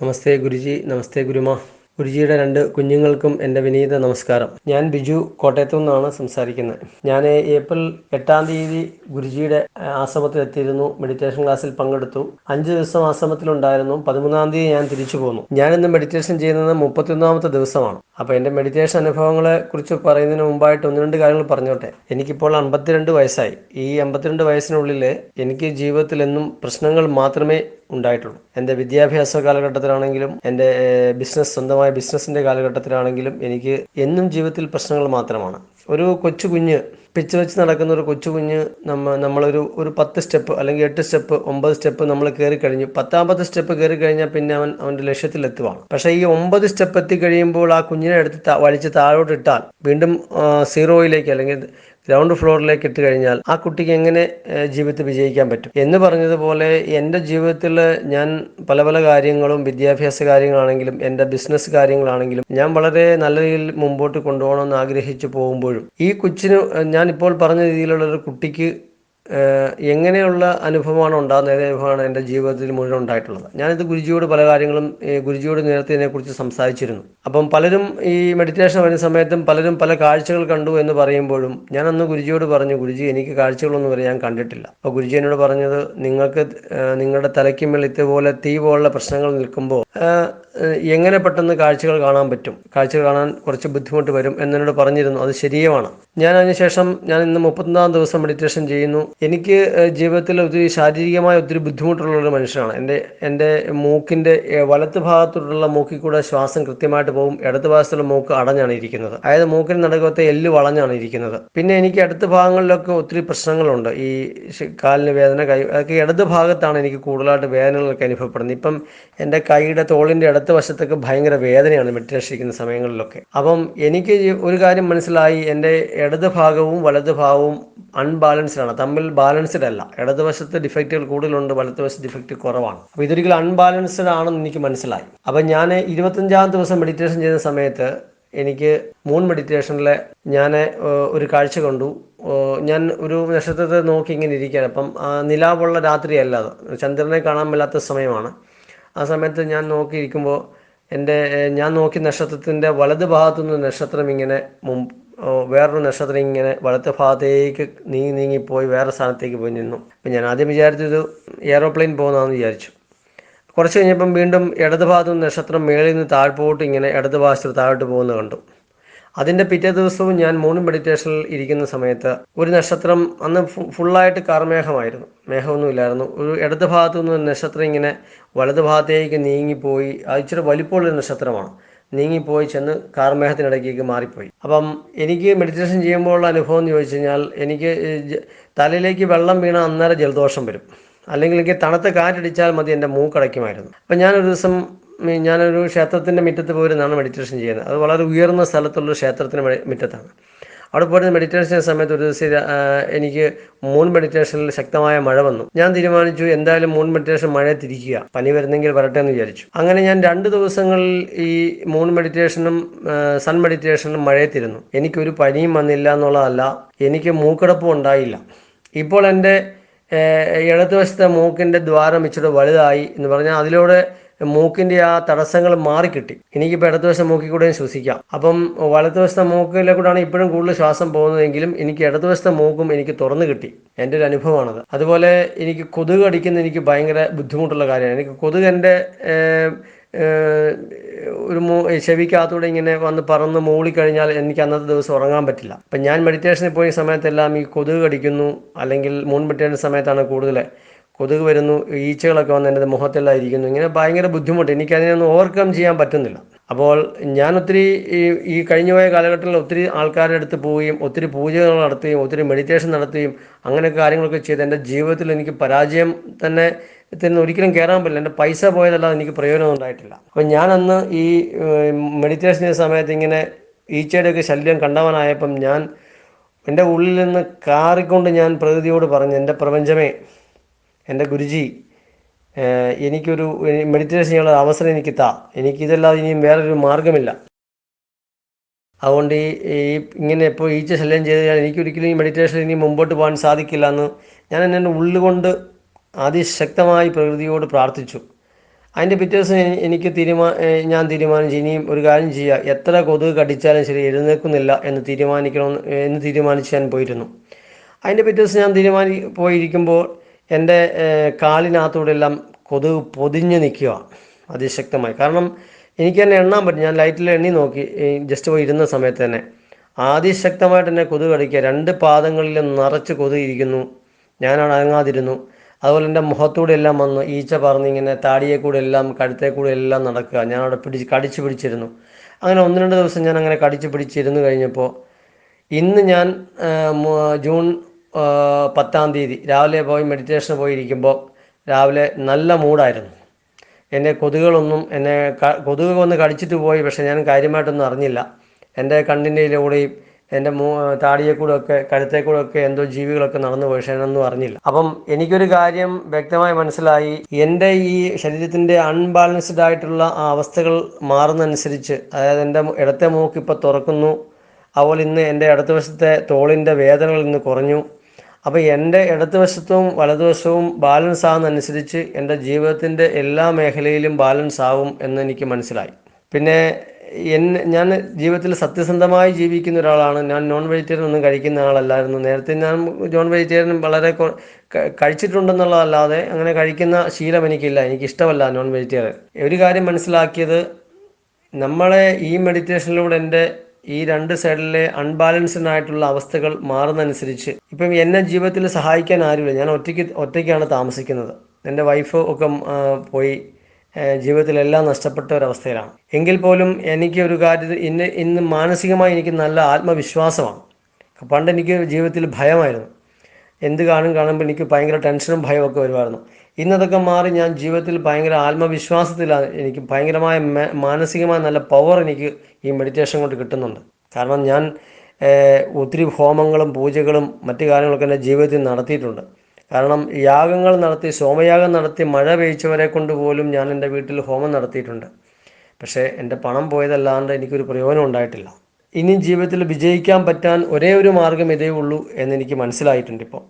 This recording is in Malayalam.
നമസ്തേ ഗുരുജി നമസ്തേ ഗുരുമ. ഗുരുജിയുടെ രണ്ട് കുഞ്ഞുങ്ങൾക്കും എന്റെ വിനീത നമസ്കാരം. ഞാൻ ബിജു കോട്ടയത്തു നിന്നാണ് സംസാരിക്കുന്നത്. ഞാൻ ഏപ്രിൽ എട്ടാം തീയതി ഗുരുജിയുടെ ആശ്രമത്തിൽ എത്തിയിരുന്നു മെഡിറ്റേഷൻ ക്ലാസ്സിൽ പങ്കെടുത്തു. അഞ്ച് ദിവസം ആശ്രമത്തിലുണ്ടായിരുന്നു. പതിമൂന്നാം തീയതി ഞാൻ തിരിച്ചു പോന്നു. ഞാനിന്ന് മെഡിറ്റേഷൻ ചെയ്യുന്നത് മുപ്പത്തിയൊന്നാമത്തെ ദിവസമാണ്. അപ്പോൾ എന്റെ മെഡിറ്റേഷൻ അനുഭവങ്ങളെ കുറിച്ച് പറയുന്നതിന് മുമ്പായിട്ട് ഒന്ന് രണ്ട് കാര്യങ്ങൾ പറഞ്ഞോട്ടെ. എനിക്കിപ്പോൾ അമ്പത്തിരണ്ട് വയസ്സായി. ഈ അമ്പത്തിരണ്ട് വയസ്സിനുള്ളിൽ എനിക്ക് ജീവിതത്തിൽ എന്നും പ്രശ്നങ്ങൾ മാത്രമേ ഉണ്ടായിട്ടുള്ളൂ. എന്റെ വിദ്യാഭ്യാസ കാലഘട്ടത്തിലാണെങ്കിലും എന്റെ ബിസിനസ് സ്വന്തമായ ബിസിനസ്സിന്റെ കാലഘട്ടത്തിലാണെങ്കിലും എനിക്ക് എന്നും ജീവിതത്തിൽ പ്രശ്നങ്ങൾ മാത്രമാണ്. ഒരു കൊച്ചു കുഞ്ഞ് പിച്ച് വെച്ച് നടക്കുന്ന ഒരു കൊച്ചു കുഞ്ഞ് നമ്മ നമ്മളൊരു ഒരു പത്ത് സ്റ്റെപ്പ് അല്ലെങ്കിൽ എട്ട് സ്റ്റെപ്പ് ഒമ്പത് സ്റ്റെപ്പ് നമ്മൾ കയറി കഴിഞ്ഞു. പത്താമത്തെ സ്റ്റെപ്പ് കയറി കഴിഞ്ഞാൽ പിന്നെ അവൻ അവന്റെ ലക്ഷ്യത്തിൽ എത്തുവാണ് പക്ഷേ ഈ ഒമ്പത് സ്റ്റെപ്പ് എത്തി കഴിയുമ്പോൾ ആ കുഞ്ഞിനെ എടുത്ത് വലിച്ച് താഴോട്ട് ഇട്ടാൽ വീണ്ടും സീറോയിലേക്ക് അല്ലെങ്കിൽ ഗ്രൗണ്ട് ഫ്ലോറിലേക്ക് ഇട്ട് കഴിഞ്ഞാൽ ആ കുട്ടിക്ക് എങ്ങനെ ജീവിതത്തിൽ വിജയിക്കാൻ പറ്റും? എന്ന് പറഞ്ഞതുപോലെ എന്റെ ജീവിതത്തിൽ ഞാൻ പല പല കാര്യങ്ങളും വിദ്യാഭ്യാസ കാര്യങ്ങളാണെങ്കിലും എന്റെ ബിസിനസ് കാര്യങ്ങളാണെങ്കിലും ഞാൻ വളരെ നല്ല രീതിയിൽ മുമ്പോട്ട് കൊണ്ടുപോകണമെന്ന് ആഗ്രഹിച്ചു പോകുമ്പോഴും ഈ കൊച്ചിന് ഞാനിപ്പോൾ പറഞ്ഞ രീതിയിലുള്ള ഒരു കുട്ടിക്ക് എങ്ങനെയുള്ള അനുഭവമാണ് ഉണ്ടാകുന്നത്? ഏത് അനുഭവമാണ് എന്റെ ജീവിതത്തിൽ മുഴുവൻ ഉണ്ടായിട്ടുള്ളത്? ഞാനിത് ഗുരുജിയോട് പല കാര്യങ്ങളും ഗുരുജിയോട് നേരത്തെ ഇതിനെക്കുറിച്ച് സംസാരിച്ചിരുന്നു. അപ്പം പലരും ഈ മെഡിറ്റേഷൻ വരുന്ന സമയത്തും പലരും പല കാഴ്ചകൾ കണ്ടു എന്ന് പറയുമ്പോഴും ഞാൻ അന്ന് ഗുരുജിയോട് പറഞ്ഞു ഗുരുജി എനിക്ക് കാഴ്ചകളൊന്നും വരെ ഞാൻ കണ്ടിട്ടില്ല. അപ്പോൾ ഗുരുജി എന്നോട് പറഞ്ഞത് നിങ്ങൾക്ക് നിങ്ങളുടെ തലയ്ക്ക് മേൽ ഇതുപോലെ തീ പോലുള്ള പ്രശ്നങ്ങൾ നിൽക്കുമ്പോൾ എങ്ങനെ പെട്ടെന്ന് കാഴ്ചകൾ കാണാൻ പറ്റും? കാഴ്ചകൾ കാണാൻ കുറച്ച് ബുദ്ധിമുട്ട് വരും എന്നോട് പറഞ്ഞിരുന്നു. അത് ശരിയുമാണ്. ഞാൻ അതിനുശേഷം ഞാൻ ഇന്ന് മുപ്പത്തൊന്നാം ദിവസം മെഡിറ്റേഷൻ ചെയ്യുന്നു. എനിക്ക് ജീവിതത്തിൽ ഒത്തിരി ശാരീരികമായ ഒത്തിരി ബുദ്ധിമുട്ടുള്ള ഒരു മനുഷ്യനാണ്. എന്റെ എന്റെ മൂക്കിന്റെ വലത്ത് ഭാഗത്തോട്ടുള്ള മൂക്കിൽ കൂടെ ശ്വാസം കൃത്യമായിട്ട് പോകും. ഇടത് ഭാഗത്തുള്ള മൂക്ക് അടഞ്ഞാണ് ഇരിക്കുന്നത്. അതായത് മൂക്കിന് നടക്കത്തെ എല്ല് വളഞ്ഞാണ് ഇരിക്കുന്നത്. പിന്നെ എനിക്ക് അടുത്ത ഭാഗങ്ങളിലൊക്കെ ഒത്തിരി പ്രശ്നങ്ങളുണ്ട്. ഈ കാലിന് വേദന കൈ അതൊക്കെ ഇടത് ഭാഗത്താണ് എനിക്ക് കൂടുതലായിട്ട് വേദനകളൊക്കെ അനുഭവപ്പെടുന്നത്. ഇപ്പം എന്റെ കൈയുടെ തോളിന്റെ ഇടത്ത് വശത്തൊക്കെ ഭയങ്കര വേദനയാണ് മെഡിറ്റേഷൻ സമയങ്ങളിലൊക്കെ. അപ്പം എനിക്ക് ഒരു കാര്യം മനസ്സിലായി. എന്റെ ഇടത് ഭാഗവും വലത് ഭാഗവും അൺബാലൻസ്ഡ് ആണ്. ബാലൻസ്ഡ് അല്ല. ഇടതുവശത്ത് ഡിഫക്റ്റുകൾ കൂടുതലുണ്ട് വലത്തുവശത്ത് ഡിഫക്റ്റ് കുറവാണ്. അപ്പോൾ ഇതൊരിക്കലും അൺബാലൻസ്ഡ് ആണെന്ന് എനിക്ക് മനസ്സിലായി. അപ്പം ഞാൻ ഇരുപത്തഞ്ചാം ദിവസം മെഡിറ്റേഷൻ ചെയ്യുന്ന സമയത്ത് എനിക്ക് മൂൺ മെഡിറ്റേഷനിലെ ഞാൻ ഒരു കാഴ്ച കണ്ടു. ഞാൻ ഒരു നക്ഷത്രത്തെ നോക്കി ഇങ്ങനെ ഇരിക്കുകയാണ്. അപ്പം നിലാവുള്ള രാത്രിയല്ല അത്. ചന്ദ്രനെ കാണാൻ മേലാത്ത സമയമാണ്. ആ സമയത്ത് ഞാൻ നോക്കിയിരിക്കുമ്പോൾ എന്റെ ഞാൻ നോക്കിയ നക്ഷത്രത്തിന്റെ വലത് ഭാഗത്തുനിന്ന് നക്ഷത്രം ഇങ്ങനെ വേറൊരു നക്ഷത്രം ഇങ്ങനെ വലത്തെ ഭാഗത്തേക്ക് നീങ്ങി നീങ്ങിപ്പോയി വേറെ സ്ഥാനത്തേക്ക് പോയി നിന്നു. അപ്പം ഞാൻ ആദ്യം വിചാരിച്ചത് എയറോപ്ലെയിൻ പോകുന്നതാണെന്ന് വിചാരിച്ചു. കുറച്ച് കഴിഞ്ഞപ്പം വീണ്ടും ഇടത് ഭാഗത്തു നിന്ന് നക്ഷത്രം മേളിൽ നിന്ന് താഴ്പോട്ട് ഇങ്ങനെ ഇടത് ഭാഗത്ത് താഴോട്ട് പോകുന്നത് കണ്ടു. അതിന്റെ പിറ്റേ ദിവസവും ഞാൻ മൂന്ന് മെഡിറ്റേഷനിൽ ഇരിക്കുന്ന സമയത്ത് ഒരു നക്ഷത്രം അന്ന് ഫുള്ളായിട്ട് കാർമേഘമായിരുന്നു. മേഘമൊന്നുമില്ലായിരുന്നു ഒരു ഇടത് ഭാഗത്തു നിന്ന് നക്ഷത്രം ഇങ്ങനെ വലത് ഭാഗത്തേക്ക് നീങ്ങിപ്പോയി അത് ഇച്ചിരി വലിപ്പമുള്ളൊരു നക്ഷത്രമാണ്. നീങ്ങിപ്പോയി ചെന്ന് കാർമേഹത്തിനിടയ്ക്ക് മാറിപ്പോയി. അപ്പം എനിക്ക് മെഡിറ്റേഷൻ ചെയ്യുമ്പോഴുള്ള അനുഭവം എന്ന് ചോദിച്ചു കഴിഞ്ഞാൽ എനിക്ക് തലയിലേക്ക് വെള്ളം വീണ അന്നേരം ജലദോഷം വരും. അല്ലെങ്കിൽ എനിക്ക് തണുത്ത കാറ്റടിച്ചാൽ മതി എന്റെ മൂക്കടയ്ക്കുമായിരുന്നു അപ്പം ഞാനൊരു ദിവസം ഞാനൊരു ക്ഷേത്രത്തിന്റെ മുറ്റത്ത് പോയിരുന്നാണ് മെഡിറ്റേഷൻ ചെയ്യുന്നത്. അത് വളരെ ഉയർന്ന സ്ഥലത്തുള്ള ക്ഷേത്രത്തിന്റെ മുറ്റത്താണ്. അവിടെ പോയിരുന്ന മെഡിറ്റേഷൻ സമയത്ത് ഒരു ദിവസം എനിക്ക് മൂൺ മെഡിറ്റേഷനിൽ ശക്തമായ മഴ വന്നു. ഞാൻ തീരുമാനിച്ചു എന്തായാലും മൂൺ മെഡിറ്റേഷൻ മഴ തിരിക്കുക പനി വരുന്നെങ്കിൽ വരട്ടെ എന്ന് വിചാരിച്ചു. അങ്ങനെ ഞാൻ രണ്ട് ദിവസങ്ങളിൽ ഈ മൂൺ മെഡിറ്റേഷനും സൺ മെഡിറ്റേഷനും മഴയത്തിരുന്നു. എനിക്കൊരു പനിയും വന്നില്ല എന്നുള്ളതല്ല എനിക്ക് മൂക്കടപ്പും ഉണ്ടായില്ല. ഇപ്പോൾ എന്റെ ഇടതുവശത്തെ മൂക്കിന്റെ ദ്വാരം ഇച്ചിരി വലുതായി എന്ന് പറഞ്ഞാൽ അതിലൂടെ മൂക്കിന്റെ ആ തടസ്സങ്ങൾ മാറിക്കിട്ടി. എനിക്കിപ്പോൾ ഇടതുവശം മൂക്കിൽ കൂടെ ശ്വസിക്കാം. അപ്പം വലതുവശത്തെ മൂക്കിലെ കൂടെയാണ് ഇപ്പോഴും കൂടുതൽ ശ്വാസം പോകുന്നതെങ്കിലും എനിക്ക് ഇടതുവശത്തെ മൂക്കും എനിക്ക് തുറന്നു കിട്ടി. എന്റെ ഒരു അനുഭവമാണത്. അതുപോലെ എനിക്ക് കൊതുക് അടിക്കുന്ന എനിക്ക് ഭയങ്കര ബുദ്ധിമുട്ടുള്ള കാര്യമാണ്. എനിക്ക് കൊതുക് എന്റെ ഒരു മൂ ചെവിക്കകത്തൂടെ ഇങ്ങനെ വന്ന് പറന്ന് മൂളിക്കഴിഞ്ഞാൽ എനിക്ക് അന്നത്തെ ദിവസം ഉറങ്ങാൻ പറ്റില്ല. അപ്പം ഞാൻ മെഡിറ്റേഷനിൽ പോയ സമയത്തെല്ലാം ഈ കൊതുക് കടിക്കുന്നു അല്ലെങ്കിൽ മൂൺ മെഡിറ്റേഷൻ സമയത്താണ് കൂടുതൽ കൊതുക് വരുന്നു ഈച്ചകളൊക്കെ വന്ന് എന്റെ മുഖത്തെല്ലാം ഇരിക്കുന്നു ഇങ്ങനെ ഭയങ്കര ബുദ്ധിമുട്ട്. എനിക്കതിനൊന്നും ഓവർകം ചെയ്യാൻ പറ്റുന്നില്ല. അപ്പോൾ ഞാൻ ഒത്തിരി ഈ ഈ കഴിഞ്ഞു പോയ കാലഘട്ടത്തിൽ ഒത്തിരി ആൾക്കാരുടെ അടുത്ത് പോവുകയും ഒത്തിരി പൂജകൾ നടത്തുകയും ഒത്തിരി മെഡിറ്റേഷൻ നടത്തുകയും അങ്ങനെ കാര്യങ്ങളൊക്കെ ചെയ്ത് എന്റെ ജീവിതത്തിൽ എനിക്ക് പരാജയം തന്നെ തന്നെ ഒരിക്കലും കയറാൻ പറ്റില്ല. എന്റെ പൈസ പോയതല്ലാതെ എനിക്ക് പ്രയോജനം ഉണ്ടായിട്ടില്ല. അപ്പോൾ ഞാനന്ന് ഈ മെഡിറ്റേഷൻ സമയത്ത് ഇങ്ങനെ ഈച്ചയുടെയൊക്കെ ശല്യം കണ്ടവനായപ്പം ഞാൻ എന്റെ ഉള്ളിൽ നിന്ന് കാറിക്കൊണ്ട് ഞാൻ പ്രകൃതിയോട് പറഞ്ഞു എന്റെ പ്രപഞ്ചമേ എന്റെ ഗുരുജി എനിക്കൊരു മെഡിറ്റേഷൻ ചെയ്യാനുള്ള അവസരം എനിക്ക് താ. എനിക്കിതല്ലാതെ ഇനിയും വേറൊരു മാർഗമില്ല അതുകൊണ്ട് ഈ ഇങ്ങനെ എപ്പോൾ ഈച്ച ശല്യം ചെയ്ത് കഴിഞ്ഞാൽ എനിക്കൊരിക്കലും ഈ മെഡിറ്റേഷൻ ഇനി മുമ്പോട്ട് പോകാൻ സാധിക്കില്ല എന്ന് ഞാൻ എന്നെ ഉള്ളുകൊണ്ട് അതിശക്തമായി പ്രകൃതിയോട് പ്രാർത്ഥിച്ചു. അതിന്റെ പിറ്റേ ദിവസം എനിക്ക് തീരുമാ ഞാൻ തീരുമാനിച്ചു ഇനിയും ഒരു കാര്യം ചെയ്യുക എത്ര കൊതുക് കടിച്ചാലും ശരി എഴുന്നേൽക്കുന്നില്ല എന്ന് തീരുമാനിക്കണമെന്ന് എന്ന് തീരുമാനിച്ച് ഞാൻ പോയിരുന്നു. അതിന്റെ പിറ്റേ ദിവസം ഞാൻ തീരുമാനി പോയിരിക്കുമ്പോൾ എന്റെ കാലിനകത്തൂടെല്ലാം കൊതുക് പൊതിഞ്ഞ് നിൽക്കുക അതിശക്തമായി. കാരണം എനിക്ക് തന്നെ എണ്ണാൻ പറ്റും. ഞാൻ ലൈറ്റിൽ എണ്ണി നോക്കി ജസ്റ്റ് പോയി ഇരുന്ന സമയത്ത് തന്നെ. ആതിശക്തമായിട്ട് എന്നെ കൊതുക് കടിക്കുക. രണ്ട് പാദങ്ങളിലും നിറച്ച് കൊതുക് ഇരിക്കുന്നു. ഞാനവിടെ അടങ്ങാതിരുന്നു അതുപോലെ എന്റെ മുഖത്തൂടെ എല്ലാം വന്ന് ഈച്ച പറഞ്ഞ് ഇങ്ങനെ താടിയെ കൂടെ എല്ലാം കഴുത്തെ കൂടെ എല്ലാം നടക്കുക. ഞാൻ അവിടെ പിടിച്ച് കടിച്ചു പിടിച്ചിരുന്നു. അങ്ങനെ ഒന്ന് രണ്ട് ദിവസം ഞാൻ അങ്ങനെ കടിച്ചു പിടിച്ചിരുന്നു കഴിഞ്ഞപ്പോൾ ഇന്ന് ഞാൻ ജൂൺ പത്താം തീയതി രാവിലെ പോയി മെഡിറ്റേഷന് പോയിരിക്കുമ്പോൾ രാവിലെ നല്ല മൂഡായിരുന്നു. എന്റെ കൊതുകുകളൊന്നും എന്നെ കൊതുക് വന്ന് കടിച്ചിട്ട് പോയി പക്ഷെ ഞാൻ കാര്യമായിട്ടൊന്നും അറിഞ്ഞില്ല. എന്റെ കണ്ണിന്റെ കൂടെയും എന്റെ മൂ താടിയെ കൂടെ ഒക്കെ കഴുത്തേ കൂടെ ഒക്കെ എന്തോ ജീവികളൊക്കെ നടന്നു പോയി പക്ഷെ ഞാനൊന്നും അറിഞ്ഞില്ല. അപ്പം എനിക്കൊരു കാര്യം വ്യക്തമായി മനസ്സിലായി. എന്റെ ഈ ശരീരത്തിന്റെ അൺബാലൻസ്ഡ് ആയിട്ടുള്ള ആ അവസ്ഥകൾ മാറുന്നതനുസരിച്ച് അതായത് എന്റെ ഇടത്തെ മൂക്ക് ഇപ്പോൾ തുറക്കുന്നു അതുപോലെ ഇന്ന് എന്റെ ഇടതുവശത്തെ തോളിന്റെ വേദനകൾ ഇന്ന് കുറഞ്ഞു. അപ്പോൾ എന്റെ ഇടതുവശത്തും വലതുവശവും ബാലൻസ് ആകുന്നതനുസരിച്ച് എന്റെ ജീവിതത്തിന്റെ എല്ലാ മേഖലയിലും ബാലൻസ് ആവും എന്ന് എനിക്ക് മനസ്സിലായി. പിന്നെ എന്നെ ഞാൻ ജീവിതത്തിൽ സത്യസന്ധമായി ജീവിക്കുന്ന ഒരാളാണ്. ഞാൻ നോൺ വെജിറ്റേറിയൻ ഒന്നും കഴിക്കുന്ന ആളല്ലായിരുന്നു. നേരത്തെ ഞാൻ നോൺ വെജിറ്റേറിയൻ വളരെ കഴിച്ചിട്ടുണ്ടെന്നുള്ളതല്ലാതെ അങ്ങനെ കഴിക്കുന്ന ശീലം എനിക്കില്ല. എനിക്കിഷ്ടമല്ല നോൺ വെജിറ്റേറിയൻ ഒരു കാര്യം മനസ്സിലാക്കിയത് നമ്മളെ ഈ മെഡിറ്റേഷനിലൂടെ എന്റെ ഈ രണ്ട് സൈഡിലെ അൺബാലൻസ്ഡ് ആയിട്ടുള്ള അവസ്ഥകൾ മാറുന്നതനുസരിച്ച് ഇപ്പം എന്നെ ജീവിതത്തിൽ സഹായിക്കാൻ ആരുമില്ല. ഞാൻ ഒറ്റയ്ക്ക് ഒറ്റയ്ക്കാണ് താമസിക്കുന്നത്. എന്റെ വൈഫ് ഒക്കെ പോയി ജീവിതത്തിലെല്ലാം നഷ്ടപ്പെട്ട ഒരവസ്ഥയിലാണ്. എങ്കിൽ പോലും എനിക്ക് ഒരു കാര്യത്തിൽ ഇന്ന് ഇന്ന് മാനസികമായി എനിക്ക് നല്ല ആത്മവിശ്വാസമാണ്. പണ്ട് എനിക്ക് ജീവിതത്തിൽ ഭയമായിരുന്നു. എന്ത് കാണും കാണുമ്പോൾ എനിക്ക് ഭയങ്കര ടെൻഷനും ഭയമൊക്കെ വരുമായിരുന്നു. ഇന്നതൊക്കെ മാറി ഞാൻ ജീവിതത്തിൽ ഭയങ്കര ആത്മവിശ്വാസത്തിലാണ് എനിക്ക് ഭയങ്കരമായ മാനസികമായ നല്ല പവർ എനിക്ക് ഈ മെഡിറ്റേഷൻ കൊണ്ട് കിട്ടുന്നുണ്ട്. കാരണം ഞാൻ ഒത്തിരി ഹോമങ്ങളും പൂജകളും മറ്റു കാര്യങ്ങളൊക്കെ എന്റെ ജീവിതത്തിൽ നടത്തിയിട്ടുണ്ട്. കാരണം യാഗങ്ങൾ നടത്തി സോമയാഗം നടത്തി മഴ പെയ്ച്ചവരെ കൊണ്ട് പോലും ഞാൻ എന്റെ വീട്ടിൽ ഹോമം നടത്തിയിട്ടുണ്ട്. പക്ഷേ എന്റെ പണം പോയതല്ലാണ്ട് എനിക്കൊരു പ്രയോജനം ഉണ്ടായിട്ടില്ല. ഇനി ജീവിതത്തിൽ വിജയിക്കാൻ പറ്റാൻ ഒരേ ഒരു മാർഗം ഇതേ ഉള്ളൂ എന്നെനിക്ക് മനസ്സിലായിട്ടുണ്ട് ഇപ്പോൾ.